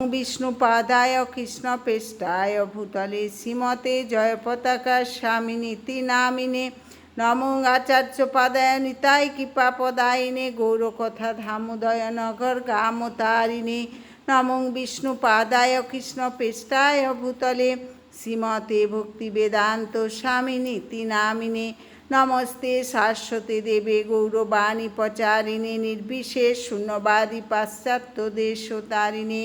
বিষ্ণুপাদায় কৃষ্ণপেষ্টায় ভূতলে শ্রীমতে জয় পতাকা স্বামিনীতি নামিনে নমো আচার্য পাদায় নিতাই কৃপা পদায়িনে গৌরকথা ধামোদয় নগর গামতারিণে নমো বিষ্ণুপাদায় কৃষ্ণপেষ্টায় ভূতলে শ্রীমতে ভক্তি বেদান্ত স্বামিনীতি নামিনে নমস্তে শাশ্বতে দেবে গৌরবাণী প্রচারিণে নির্বিশেষ শূন্যবাদী পাশ্চাত্য দেশতারিণে।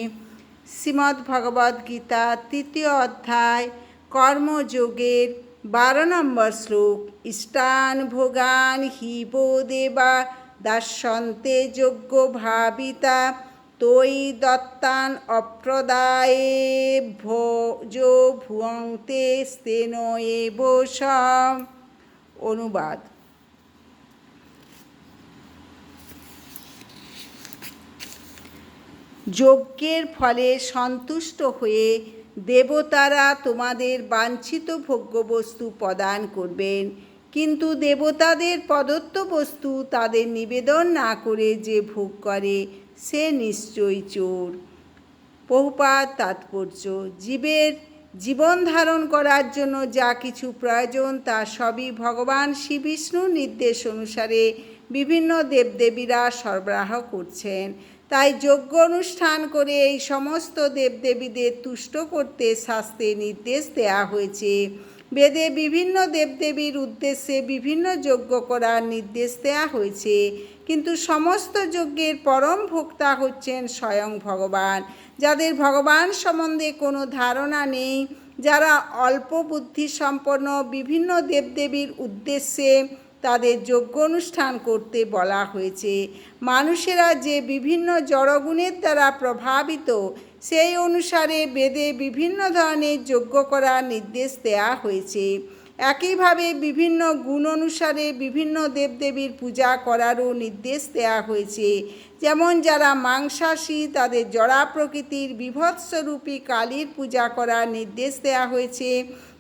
শ্রীমদ্ ভগবদ গীতা তৃতীয় অধ্যায়, কর্মযোগের বারো নম্বর শ্লোক ইষ্টান ভোগান হিব দেবা দাস্যন্তে যোগ্য ভাবিতা তৈ দত্তান অপ্রদায়ে ভোজ ভুয়ন্তে স্তেন এব অনুবাদ যজ্ঞের ফলে সন্তুষ্ট হয়ে দেবতারা তোমাদের বাঞ্ছিত ভোগ্যবস্তু প্রদান করবেন। কিন্তু দেবতাদের প্রদত্ত বস্তু তাদের নিবেদন না করে যে ভোগ করে, সে নিশ্চয়ই চোর। বহুপাত তাৎপর্য, জীবের জীবন ধারণ করার জন্য যা কিছু প্রয়োজন তা সবই ভগবান শ্রী বিষ্ণুর নির্দেশ অনুসারে বিভিন্ন দেবদেবীরা সরবরাহ করছেন। তাই যজ্ঞ অনুষ্ঠান করে এই সমস্ত দেবদেবীদের তুষ্ট করতে শাস্ত্রে নির্দেশ দেয়া হয়েছে। বেদে বিভিন্ন দেবদেবীর উদ্দেশ্যে বিভিন্ন যজ্ঞ করার নির্দেশ দেয়া হয়েছে। কিন্তু সমস্ত যজ্ঞের পরম ভোক্তা হচ্ছেন স্বয়ং ভগবান। যাদের ভগবান সম্বন্ধে কোনো ধারণা নেই, যারা অল্প বুদ্ধি সম্পন্ন বিভিন্ন দেবদেবীর উদ্দেশ্যে তাদের যজ্ঞ অনুষ্ঠান করতে বলা হয়েছে। মানুষেরা যে বিভিন্ন জড়গুণের দ্বারা প্রভাবিত, সেই অনুসারে বেদে বিভিন্ন ধরনের যজ্ঞ করার নির্দেশ দেয়া হয়েছে। একইভাবে বিভিন্ন গুণ অনুসারে বিভিন্ন দেবদেবীর পূজা করারও নির্দেশ দেয়া হয়েছে। যেমন যারা মাংসাশী, তাদের জড়া প্রকৃতির বিভৎসরূপী কালীর পূজা করার নির্দেশ দেয়া হয়েছে।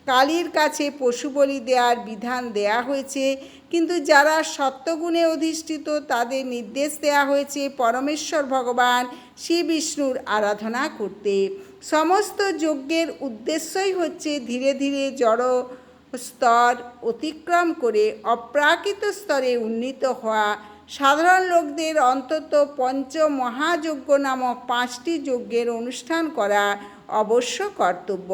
কালীর কাছে পশু বলি দেওয়ার বিধান দেয়া হয়েছে। কিন্তু যারা সত্যগুণে অধিষ্ঠিত, তাদের নির্দেশ দেয়া হয়েছে পরমেশ্বর ভগবান শ্রী বিষ্ণুর আরাধনা করতে। সমস্ত যজ্ঞের উদ্দেশ্যই হচ্ছে ধীরে ধীরে জড় স্তর অতিক্রম করে অপ্রাকৃত স্তরে উন্নীত হওয়া। সাধারণ লোকদের অন্তত পঞ্চ মহাযজ্ঞ নামক পাঁচটি যজ্ঞের অনুষ্ঠান করা অবশ্য কর্তব্য।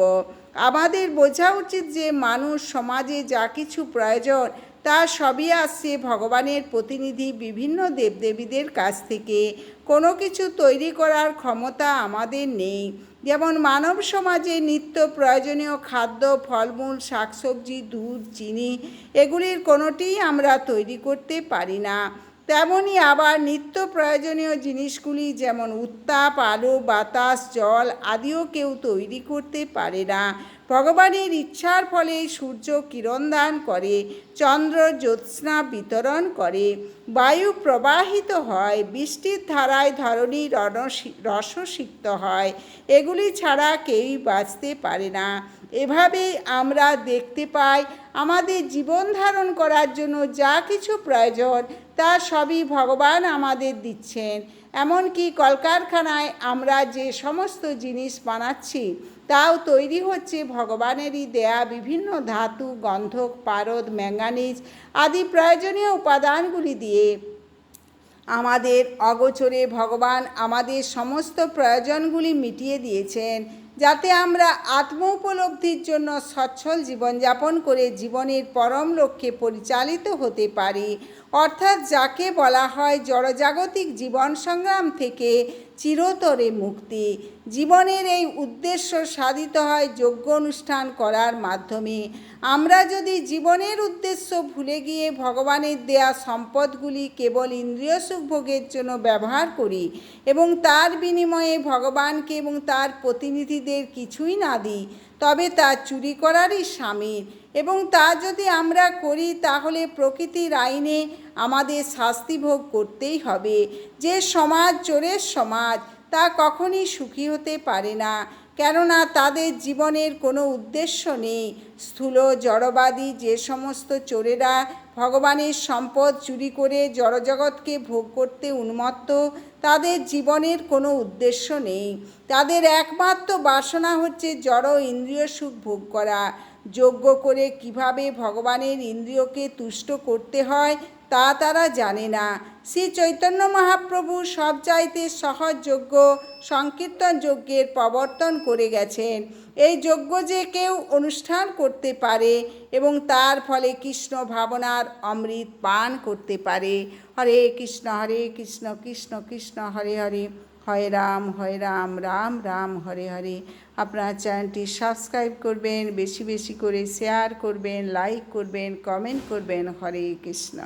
আমাদের বোঝা উচিত যে মানুষ সমাজে যা কিছু প্রয়োজন, তা সবই আসছে ভগবানের প্রতিনিধি বিভিন্ন দেবদেবীদের কাছ থেকে। কোনো কিছু তৈরি করার ক্ষমতা আমাদের নেই। যেমন মানব সমাজে নিত্য প্রয়োজনীয় খাদ্য, ফলমূল, শাকসবজি, দুধ, চিনি, এগুলির কোনোটিই আমরা তৈরি করতে পারি না। তেমনই আবার নিত্য প্রয়োজনীয় জিনিসগুলি যেমন উত্তাপ, আলো, বাতাস, জল আদিও কেউ তৈরি করতে পারে না। ভগবানের ইচ্ছার ফলে সূর্য কিরণ দান করে, চন্দ্র জ্যোৎস্না বিতরণ করে। বায়ু প্রবাহিত হয়, বৃষ্টির ধারায় ধরণী রসসিক্ত হয়। এগুলি ছাড়া কেউই বাঁচতে পারে না। এভাবেই আমরা দেখতে পাই, আমাদের জীবন ধারণ করার জন্য যা কিছু প্রয়োজন, তা সবই ভগবান আমাদের দিচ্ছেন। এমনকি কলকারখানায় আমরা যে সমস্ত জিনিস বানাচ্ছি, তাও তৈরি হচ্ছে ভগবানেরই দেয়া বিভিন্ন ধাতু, গন্ধক, পারদ, ম্যাঙ্গানিজ আদি প্রয়োজনীয় উপাদানগুলি দিয়ে আমাদের অগোচরে ভগবান আমাদের সমস্ত প্রয়োজনগুলি মিটিয়ে দিয়েছেন। যাতে আমরা আত্ম উপলব্ধির জন্য সচ্ছল জীবনযাপন করে জীবনের পরম লক্ষ্যে পরিচালিত হতে পারি। অর্থাৎ যাকে বলা হয় জড়জাগতিক জীবন সংগ্রাম থেকে চিরতরে মুক্তি। জীবনের এই উদ্দেশ্য সাধিত হয় যোগ্য অনুষ্ঠান করার মাধ্যমে। আমরা যদি জীবনের উদ্দেশ্য ভুলে গিয়ে ভগবানের দেয়া সম্পদগুলি কেবল ইন্দ্রিয় সুখ ভোগের জন্য ব্যবহার করি এবং তার বিনিময়ে ভগবানকে এবং তার প্রতিনিধিদের কিছুই না দিই, তবে তা চুরি করারই সামিল এবং তা যদি আমরা করি, তাহলে প্রকৃতির আইনে আমাদের শাস্তি ভোগ করতেই হবে। যে সমাজ চোরের সমাজ, তা কখনই সুখী হতে পারে না। কেননা তাদের জীবনের কোনো উদ্দেশ্য নেই। স্থূল জড়বাদী যে সমস্ত চোরেরা ভগবানের সম্পদ চুরি করে জড়জগৎকে ভোগ করতে উন্মত্ত, তাদের জীবনের কোনো উদ্দেশ্য নেই। তাদের একমাত্র বাসনা হচ্ছে জড় ইন্দ্রিয় সুখ ভোগ করা। যজ্ঞ করে কীভাবে ভগবানের ইন্দ্রিয়কে তুষ্ট করতে হয় তা তারা জানে না। শ্রী চৈতন্য মহাপ্রভু সব চাইতে সহজ যজ্ঞ সংকীর্তন যজ্ঞের প্রবর্তন করে গেছেন। এই যজ্ঞ যে কেউ অনুষ্ঠান করতে পারে এবং তার ফলে কৃষ্ণ ভাবনার অমৃত পান করতে পারে। হরে কৃষ্ণ হরে কৃষ্ণ কৃষ্ণ কৃষ্ণ, হরে হরে। হয় রাম হয় রাম রাম রাম, হরে হরে। আপনার চ্যানেলটি সাবস্ক্রাইব করবেন, বেশি বেশি করে শেয়ার করবেন, লাইক করবেন, কমেন্ট করবেন। হরে কৃষ্ণ।